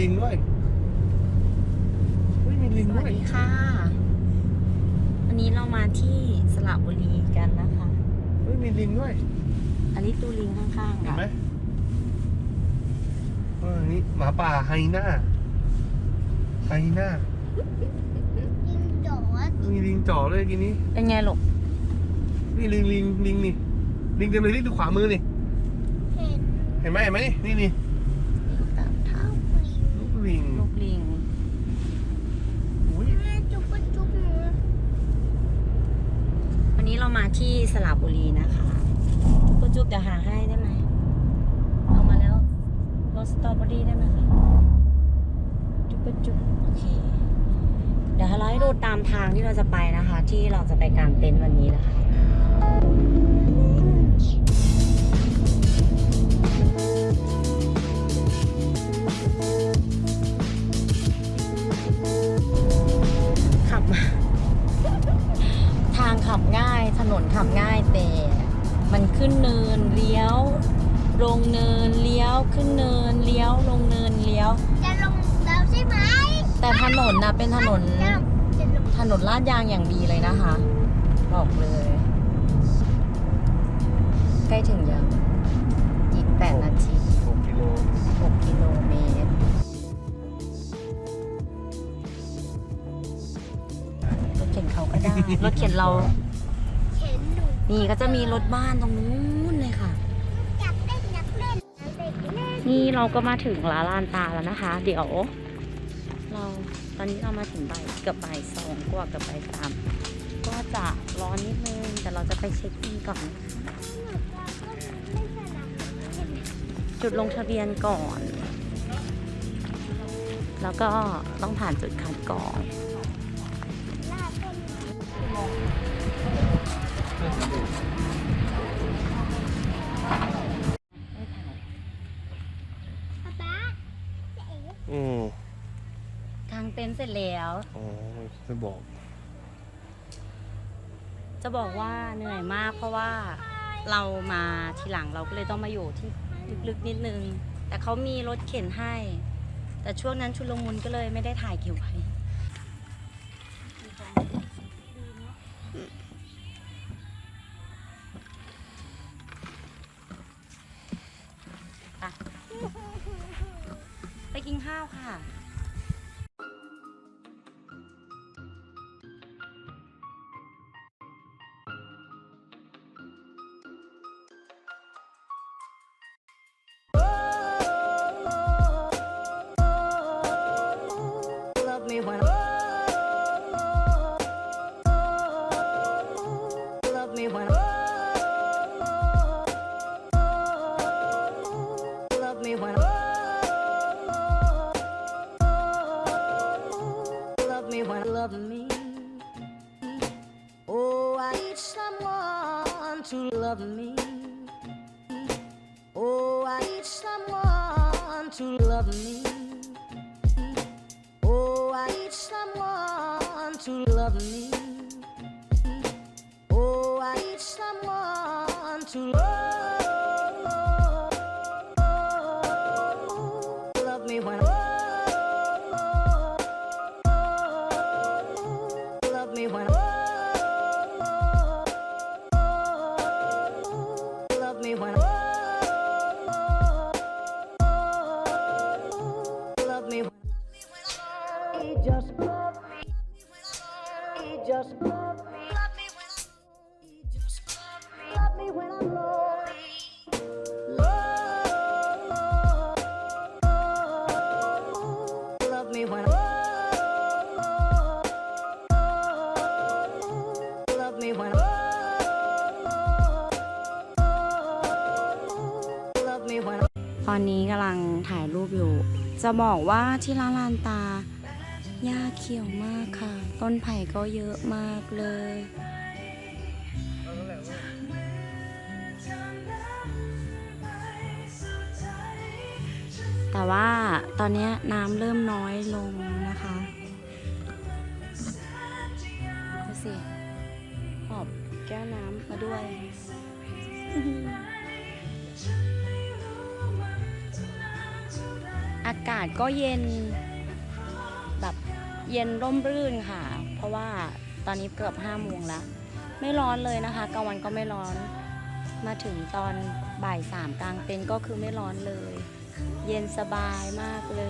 ลิงด้วยเฮ้ยมีลิงสด้วัวสยดีค่ะ วันนี้เรามาที่สระบุรีกันนะคะเฮ้ยมีลิงด้วย อันนี้ตูลิงข้างๆเห็นค่ะไหมเออนี่หมาป่าไฮน่าไฮน่ายิงโดดมีลิงจ่อเลยกินนี้ เป็นไงลูกนี่ลิงลิงลิงนี่ ลิงเต็มเลยนี่ดูขวามือนี่ เห็นเห็นไหมเห็นไหมนี่นี่นี่ ตามทาง ลูกลิง ลูกลิง ลูกลิง อุ้ย แม่จุ๊บปะจุ๊บหนู วันนี้เรามา ที่สระบุรีนะคะก็จุ๊บเดี๋ยวหาให้ได้ไหมเอามาแล้วรสสตรอเบอรี่ได้ไหมคะจุ๊บปะจุ๊บโอเค เดี๋ยวเราให้ดูตามทางที่เราจะไปนะคะ ที่เราจะไปกางเต็นท์วันนี้นะคะ ขับง่ายถนนขับง่ายแต่ มันขึ้นเนินเลี้ยว ลงเนินเลี้ยวขึ้นเนินเลี้ยว ลงเนินเลี้ยว จะลงแล้วใช่ไหมแต่ถนนนะเป็นถนนจะลงจะลงถนนลาดยางอย่างดีเลยนะคะ บอกเลย ใกล้ถึงยังอีก 8 นาทีหกกิโล6กิโลเมตรรถเข็นเขาก็ได้ รถเข็นเราเห็ นี่ก็จะมีรถบ้านตรงนู้นเลยค่ะ อยากเล่นอยากเล่นอยากเล่นเล่นนี่เราก็มาถึงร้าลานตาแล้วนะคะ เดี๋ยว เราตอนนี้เรามาถึงบ่ายเกือบบ่ายสองกว่าเกือบบ่ายสามก็จะร้อนนิดนึงแต่เราจะไปเช็คอินก่อนนะคะจุดลงทะเบียนก่อน แล้วก็ต้องผ่านจุดคัดกรอง เต็นท์เสร็จแล้ว อ๋อจะบอก จะบอกว่าเหนื่อยมากเพราะว่าเรามาทีหลังเราก็เลยต้องมาอยู่ที่ลึกๆนิดนึง แต่เขามีรถเข็นให้ แต่ช่วงนั้นชุลมุนก็เลยไม่ได้ถ่ายเก็บไว้ อนนี้กำลังถ่ายรูปอยู่ จะบอกว่าที่ร้านลานตาหญ้าเขียวมากค่ะ ต้นไผ่ก็เยอะมากเลย แต่ว่าตอนนี้น้ำเริ่มน้อยลงนะคะดูสิหอบแก้วน้ำมาด้วยาากาศก็เย็น แบบเย็นร่มรื่นค่ะ เพราะว่าตอนนี้เกือบห้าโมงแล้ว ไม่ร้อนเลยนะคะกลางวันก็ไม่ร้อนมาถึงตอนบ่ายสามกลางเต็นก็คือไม่ร้อนเลย เย็นสบายมากเล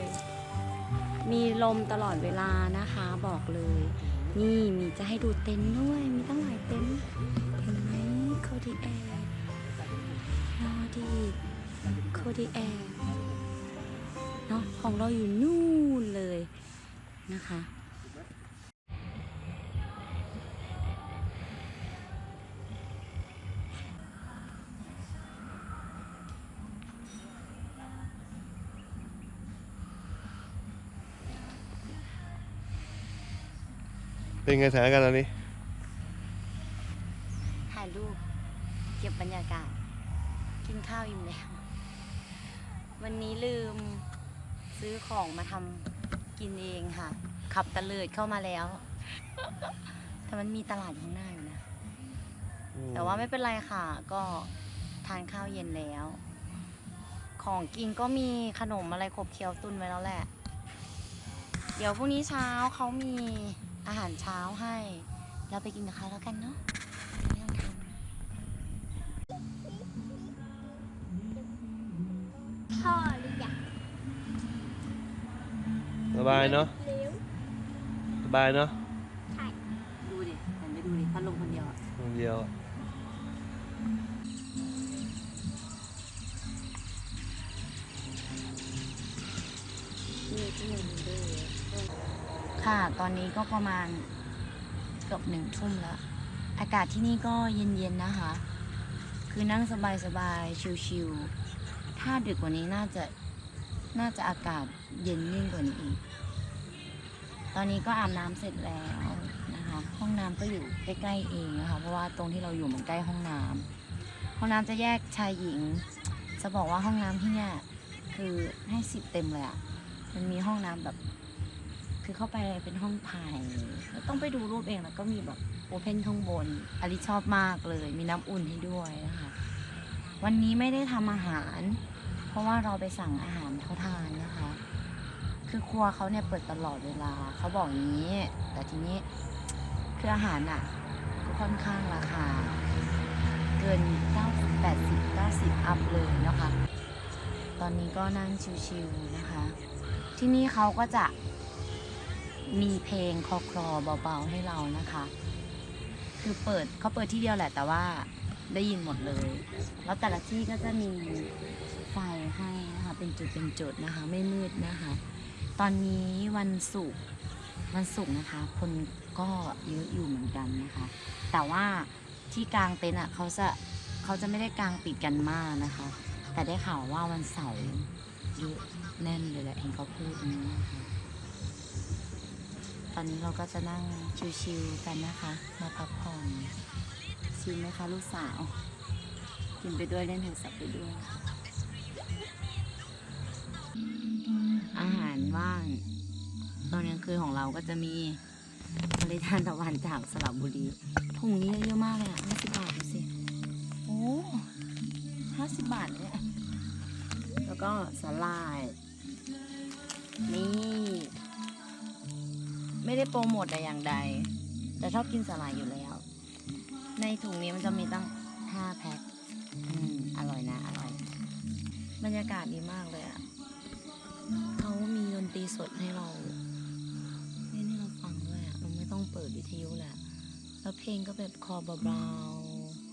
ย มีลมตลอดเวลานะคะบอกเลย นี่มีจะให้ดูเต็นท์ด้วยมีตั้งหลายเต็นท์เห็นไหมโคดีแอร์รอดีโคดีแอร์ เนาะของเราอยู่นู่นเลยนะคะเป็นไงสถานการณ์ตอนนี้ ถ่ายรูปเก็บบรรยากาศ กินข้าวอิ่มแล้ว วันนี้ลืม ซื้อของมาทำกินเองค่ะ ขับตะเลิดเข้ามาแล้ว แต่มันมีตลาดอยู่ข้างหน้าอยู่นะ แต่ว่าไม่เป็นไรค่ะ ก็ทานข้าวเย็นแล้ว ของกินก็มีขนมอะไรขบเคี้ยวตุนไว้แล้วแหละ เดี๋ยวพรุ่งนี้เช้าเขามีอาหารเช้าให้ เราไปกินกับเขาแล้วกันเนาะ สบายเนาะเร็วสบายเนาะดูดิหันไปดูดิพัดลมคนเดียวอะคนเดียวอะนี่ที่หนึ่งด้วยค่ะ ตอนนี้ก็ประมาณเกือบหนึ่งทุ่มแล้ว อากาศที่นี่ก็เย็นๆนะคะ คือนั่งสบายๆ ชิลๆถ้าดึกกว่านี้น่าจะ น่าจะอากาศเย็นยิ่งกว่านี้อีก ตอนนี้ก็อาบน้ำเสร็จแล้วนะคะ ห้องน้ำก็อยู่ใกล้ๆเองนะคะ เพราะว่าตรงที่เราอยู่มันใกล้ห้องน้ำห้องน้ำจะแยกชายหญิง จะบอกว่าห้องน้ำที่เนี่ยคือให้สิบเต็มเลยอะมันมีห้องน้ำแบบ คือเข้าไปเป็นห้องถ่ายต้องไปดูรูปเองแล้วก็มีแบบโอเพนข้างบนอลิชอบมากเลย มีน้ำอุ่นให้ด้วยนะคะ วันนี้ไม่ได้ทำอาหาร เพราะว่าเราไปสั่งอาหารเขาทานนะคะ คือครัวเขาเนี่ยเปิดตลอดเวลาเขาบอกอย่างนี้ แต่ทีนี้คืออาหารอะก็ค่อนข้างราคา เกิน 90 80 90 อัพเลยนะคะ ตอนนี้ก็นั่งชิวๆนะคะ ที่นี่เขาก็จะมีเพลงคอคลอเบาๆให้เรานะคะ คือเปิดเขาเปิดที่เดียวแหละแต่ว่าได้ยินหมดเลย แล้วแต่ละที่ก็จะมี ไฟให้นะคะเป็นจุดเป็นจุดนะคะไม่มืดนะคะ ตอนนี้วันศุกร์วันศุกร์นะคะ คนก็เยอะอยู่เหมือนกันนะคะ แต่ว่าที่กลางเต็นท์อะเขาจะเขาจะไม่ได้กลางติดกันมากนะคะ แต่ได้ข่าวว่าวันเสาร์เยอะแน่นเลยแหละเห็นเขาพูดนี้นะคะ ตอนนี้เราก็จะนั่งชิวๆกันนะคะ มาพักผ่อนชิลไหมคะลูกสาว กินไปด้วยเล่นโทรศัพท์ไปด้วย อาหารว่าง ตอนกลางคืนของเราก็จะมีผลิตทานตะวันจากสระบุรีถุงนี้เยอะมากเลยอะห้าสิบบาทดูสิ โอ้ห้าสิบบาทเลยอะแล้วก็สลาย นี่ ไม่ได้โปรโมทแต่อย่างใด แต่ชอบกินสลายอยู่แล้ว ในถุงนี้มันจะมีตั้งห้าแพ็ค อืม อร่อยนะ อร่อย บรรยากาศดีมากเลยอะ ตรีสดให้เราเล่นให้เราฟังด้วยอะเราไม่ต้องเปิดวิทยุแหละ แล้วเพลงก็แบบคอเบา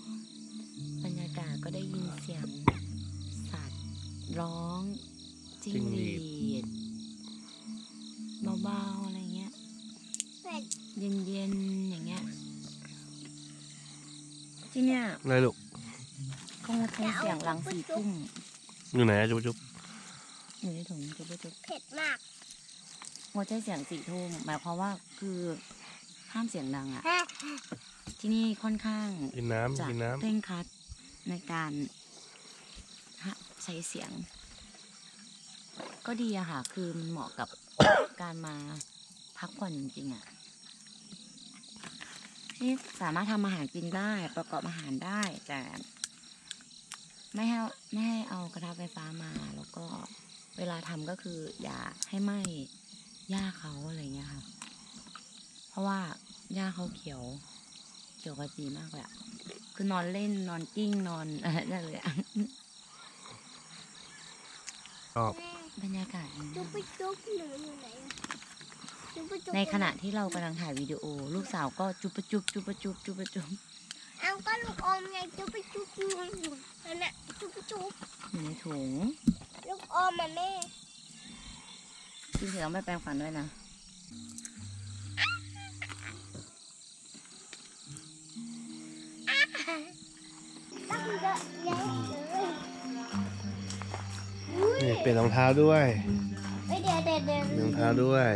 ๆบรรยากาศก็ได้ยินเสียงสัตว์ร้องจิ้งหรีดเบาๆอะไรเงี้ยเสร็จเย็นๆอย่างเงี้ยที่เนี่ยอะไรลูกคงจะเป็นเสียงหลังสี่ทุ่มอยู่ไหนอะจุ๊บจุ๊บ อยู่ในถุงจุ๊บจุ๊บเผ็ดมากหัวใจเสียงสี่ทุ่มหมายความว่าคือห้ามเสียงดังอะฮะที่นี่ค่อนข้างกินน้ำจะกินน้เคร่งครัดในการฮะใช้เสียง ก็ดีอะค่ะ คือมันเหมาะกับการมาพักผ่อนจริงๆอะนี่สามารถทำอาหารกินได้ประกอบอาหารได้แต่ ไม่ให้ไม่ให้เอากระทะไฟฟ้ามาแล้วก็ เวลาทำก็คืออย่าให้ไหม้หญ้าเขาอะไรเงี้ยค่ะ เพราะว่าหญ้าเขาเขียวเขียวกระจีมากเลยอะคือนอนเล่นนอนกิ้งนอนอะไรนั่นเลยอะชอบบรรยากาศดีจุ๊มาบกไปจุ๊บหนูอยู่ไหนอะจุ๊บไปจุ๊บในขณะที่เรากำลังถ่ายวิดีโอ ลูกสาวก็จุบปะจุบจุบปะจุบจุบปะจุบเอาก็ลูกอมไงจุ๊บไปจุ๊บอยู่นั่นน่ะจุ๊บไปจุ๊บอยู่ในถุง ลูกอมมาแม่จริงๆต้องไปแปรงฟันด้วยนะตั้งเยอะแยะเลยอุ้ยนี่เป็นรองเท้าด้วยเอ้ยเดี๋ยวเดี๋ยวเดี๋ยวรองเท้าด้วย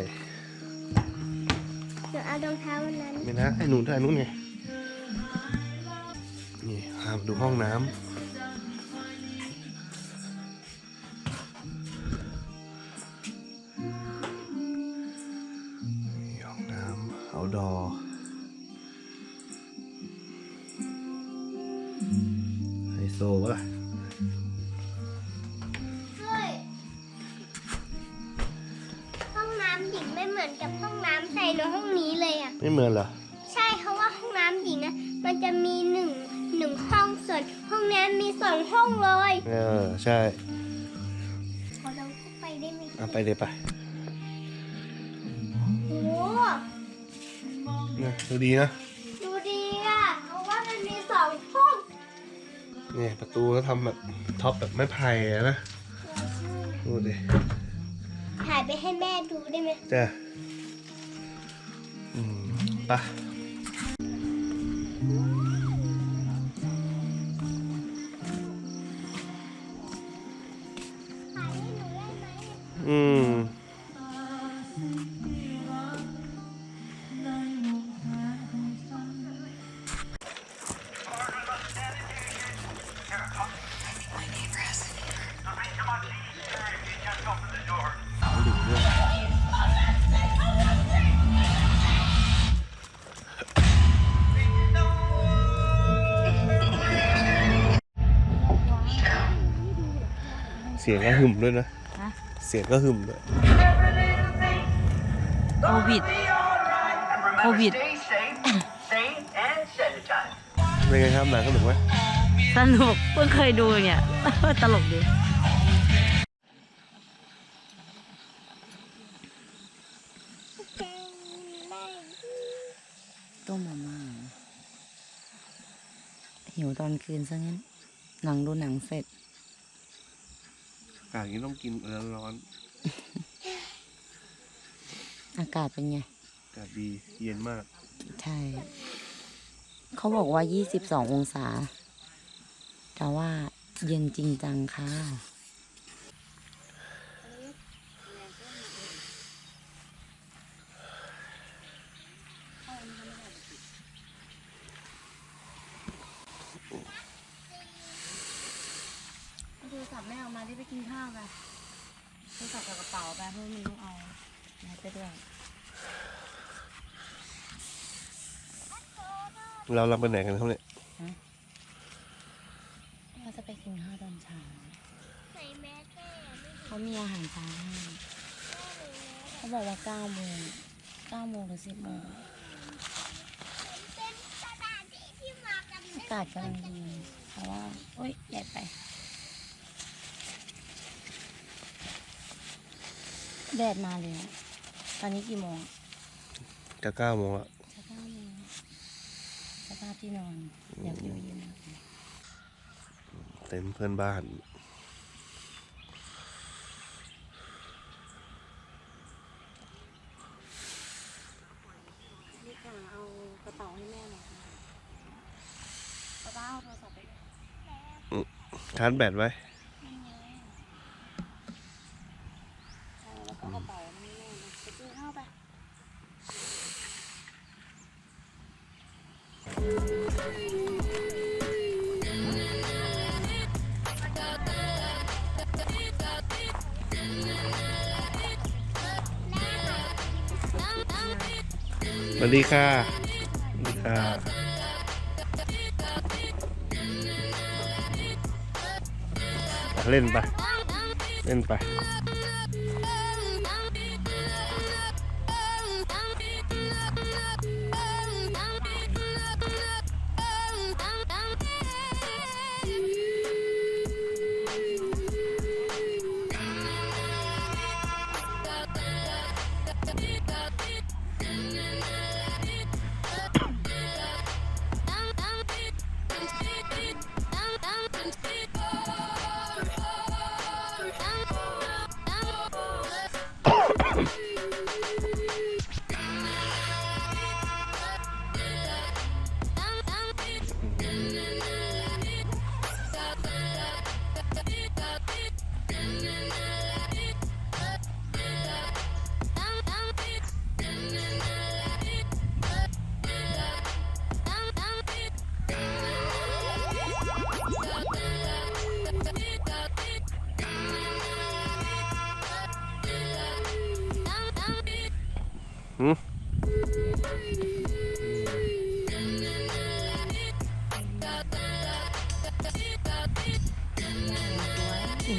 หนูเอารองเท้าวันนั้น ไม่นะไอ้หนูถ่ายนู้นไงนี่พามาดูห้องน้ำ ดอไฮโซวะล่ะเฮ้ยห้องน้ำหญิงไม่เหมือนกับห้องน้ำใส่ในห้องนี้เลยอะ ไม่เหมือนเหรอ ใช่เพราะว่าห้องน้ำหญิงอะมันจะมีหนึ่งหนึ่งห้องส่วนห้องน้ำมีสองห้องเลย เออ ใช่ขอลองเข้าไปได้ไหม เอาไปเลยไป ดูดีนะ ดูดีอะเพราะว่ามันมีสองห้องเนี่ยประตูก็ทำแบบท็อปแบบไม้ไผ่อะนะดูดิถ่ายไปให้แม่ดูได้ไหมจ้ะอืมไปะ เสียงก็หึมด้วยนะ ฮะเสียงก็หึมด้วย โควิด โควิด Stay safe, sane, and sanitize. เป็นไงครับหนังสนุกไหมสนุกเพิ่งเคยดูเนี่ย ตลกดีแกงได้ต้มมาม่าหิวตอนคืนซะงั้น หลังดูหนังเสร็จอา กาศอย่างนี้ต้องกินร้อนอากาศเป็นไง ๆอากาศดีเย็นมาก ใช่ เขาบอกว่า 22 องศา แต่ว่าเย็นจริงจังค่ะ โทรศัพท์ไม่เอามาที่ไปกินข้าวไปโทรศัพท์กับกระเป๋าไปเพราะมันต้องเอาแมสไปด้วย เราเราไปไหนกันครับเนี่ยเราจะไปกินข้าวตอนเช้าใส่แมสแม่ไม่เขามีอาหารเช้าให้เขาบอกว่าเก้าโมงเก้าโมงหรือสิบโมงเป็นสถานที่ที่มากันอากาศกำลังดีเพราะว่าโอ๊ยใหญ่ไป แดดมาเลยอะตอนนี้กี่โมงจะเก้าโมงละจะเก้าโมง สภาพที่นอน อยากอยู่เย็นมากเลยเต็มเพื่อนบ้าน นี่ค่ะเอากระเป๋าให้แม่หน่อยค่ะป้าป้าเอาโทรศัพท์ไปด้วยชาร์จแบตไว้ วัสดีค่ะสวัสดีค่ะเล่นไป เล่นไป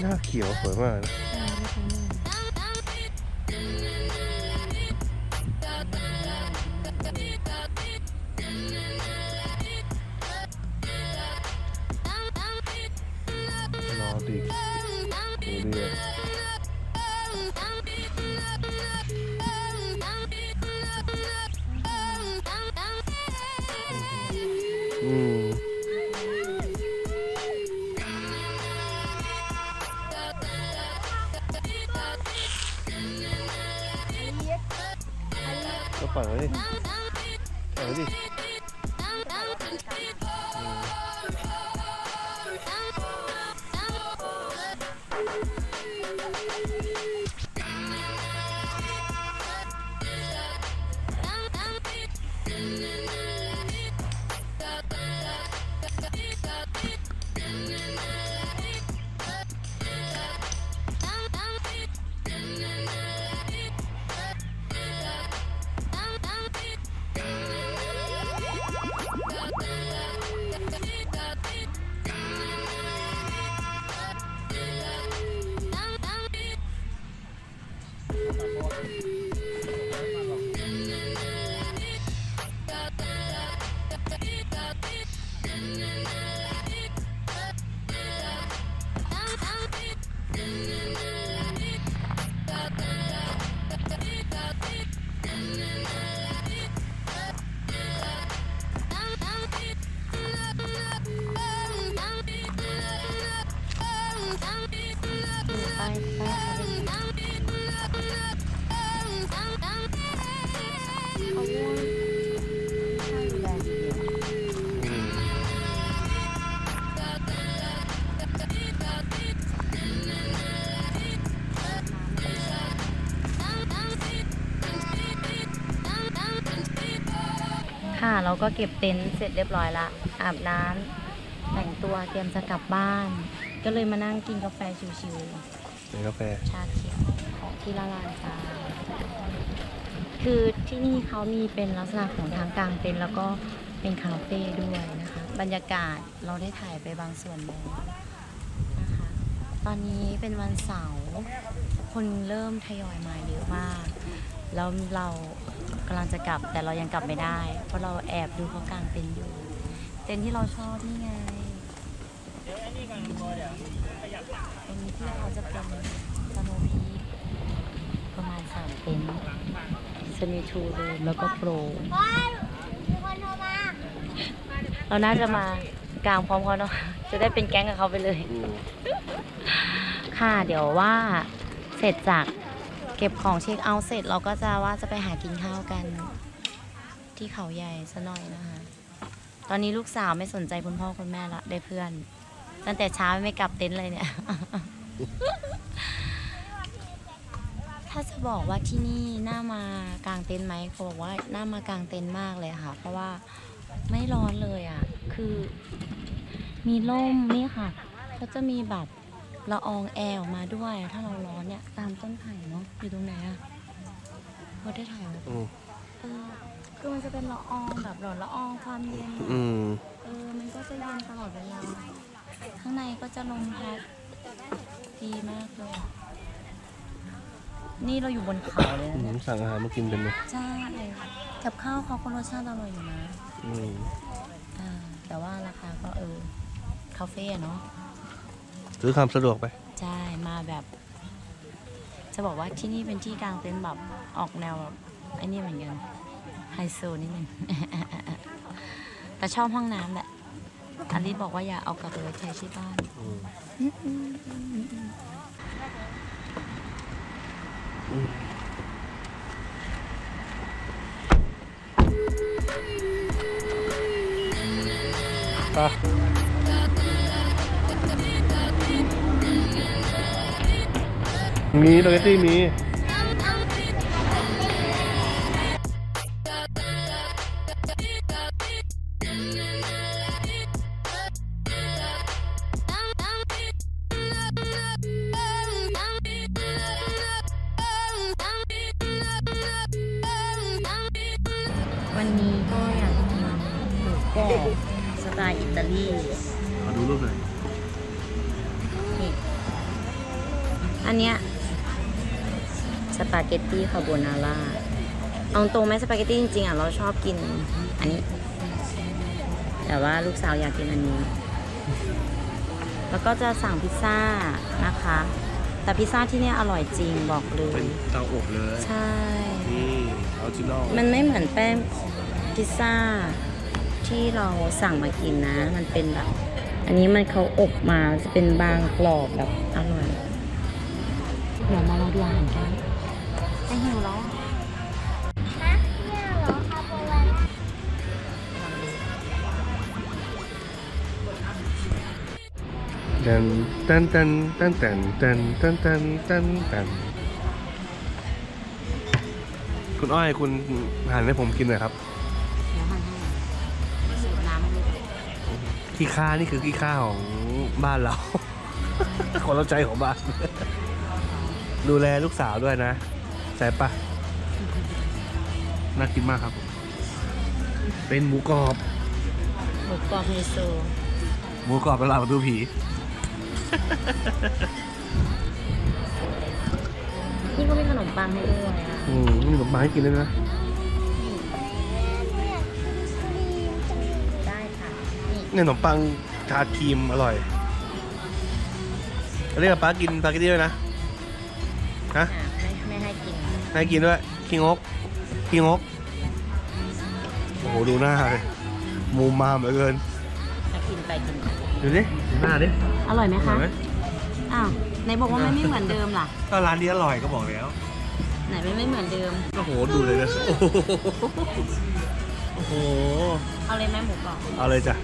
หน้าเขียวสวยมากนะ อื and ค่ะ เราก็เก็บเต็นท์เสร็จเรียบร้อยละ อาบน้ำแต่งตัวเตรียมจะกลับบ้าน ก็เลยมานั่งกินกาแฟชิวในกาแฟๆ ชาเขียวของที่ละลานตาคือที่นี่เขามีเป็นลักษณะของทางกลางเต็นท์แล้วก็เป็นคาเฟ่ด้วยนะคะ บรรยากาศเราได้ถ่ายไปบางส่วนแล้วนะคะ ตอนนี้เป็นวันเสาร์ คนเริ่มทยอยมาเยอะมาก แล้วเรากำลังจะกลับ แต่เรายังกลับไม่ได้ เพราะเราแอบดูเขากางเต็นท์อยู่ เต็นท์ที่เราชอบนี่ไงตรงนี้ที่เขาจะเป็นสโนว์พีประมาณสามเต็นท์สมีทูรูมแล้วก็โปรพ่อมีคนโทรมาเราน่าจะมากลางพร้อมเขาเนาะจะได้เป็นแก๊งกับเขาไปเลยอืมค่ะเดี๋ยวว่าเสร็จจากเก็บของเช็คเอาท์เสร็จเราก็จะว่าจะไปหากินข้าวกัน ที่เขาใหญ่ซะหน่อยนะคะ ตอนนี้ลูกสาวไม่สนใจคุณพ่อคุณแม่ละได้เพื่อน ตั้งแต่เช้าไม่กลับเต็นท์เลยเนี่ย ถ้าจะบอกว่าที่นี่น่ามากางเต็นท์ไหมเขาบอกว่าน่ามากางเต็นท์มากเลยค่ะ เพราะว่าไม่ร้อนเลยอะ คือ มีร่มนี่ค่ะเขาจะมีแบบ ละอองแอร์ออกมาด้วย ถ้าเราร้อนเนี่ยตามต้นไผ่เนาะอยู่ตรงไหนอะเราได้ถ่ายไว้อืมเออคือมันจะเป็นละอองแบบหลอดละอองความเย็นอะอืมเออมันก็จะเย็นตลอดเวลาข้างในก็จะลมพัดดีมากเลยอะนี่เราอยู่บนเขาเลยอืนะเนี่ยมสั่งอาหารมากินเป็นไหมใช่กับข้าวเขาก็รสชาติอร่อยอยู่นะอืมอ่าแต่ว่าราคาก็เออคาเฟ่อะเนาะ ซื้อความสะดวกไป ใช่มาแบบ จะบอกว่าที่นี่เป็นที่กลางเต็นท์แบบออกแนวแบบไอ้นี่เหมือนกันไฮโซนิดนึง แต่ชอบห้องน้ำแหละอลิซบอกว่าอย่าเอากลับไปไว้ใช้ที่บ้านอืมไป มีเลยที่มี เกตตี้คาโบนาร่าเอาตรงไหมสปาเกตตี้จริงๆอะเราชอบกินอันนี้ แต่ว่าลูกสาวอยากกินอันนี้ แล้วก็จะสั่งพิซซ่านะคะ แต่พิซซ่าที่เนี่ยอร่อยจริงบอกเลเป็ย นเตาอบเลยใช่ นี่ออริจินอลมันไม่เหมือนแป้งพิซซ่าที่เราสั่งมากินนะ มันเป็นแบบ อันนี้มันเขาอบมาจะเป็นบางกรอบแบบอร่อย เดี๋ยวมาลองดูอาหารกัน จะหิวแล้วฮะเนี่ยเหรอคาโบวันตันตันตันตันตันตันตันตันตันตันคุณอ้อยคุณหันให้ผมกินหน่อยครับเดี๋ยวหันให้สิร์ฟน้ำให้ดูขี้ข้านี่คือขี้ข้าของบ้านเราคนรับใจของบ้าน ดูแลลูกสาวด้วยนะ ใช่ปะน่ากินมากครับ เป็นหมูกรอบ หมูกรอบมิโซะหมูกรอบตลาดประตูผี นี่ก็มีขนมปังให้ด้วยอะอืมมีขนมปังให้กินด้วยนะ ได้ค่ะ นี่เนี่ยขนมปังทาครีมอร่อยเรียกป้ากินปาเกตตี้ด้วยนะ ฮะ อะไม่ ไม่ให้กินให้กินด้วยขี้งกขี้งกโอ้โหดูหน้าเลยมูมามเหลือเกินถ้ากินไปกินไปดูดิดูหน้าดิอร่อยไหมอร่คะอยไหมอ้าวไหนบอกว่ามันไม่เหมือนเดิมล่ะ ก็ร้านนี้อร่อยก็บอกแล้วไหนมันไม่เหมือนเดิม โอ้โหดูเลยนะโอ้โหโอ้โหเอาเลยไหมหมูกรอบเอาเลยจ้ะ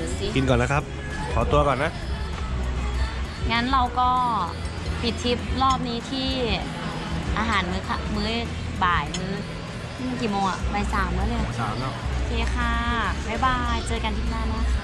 ดูสิ กินก่อนนะครับ ขอตัวก่อนนะงั้นเราก็ปิดทริปรอบนี้ที่ อาหารมื้อค่ะมื้อบ่ายมื้อนี่มันกี่โมงอะบ่ายสามแล้วเนี่ยสามแล้ว โอเคค่ะ บ๊ายบาย เจอกันที่หน้านะคะ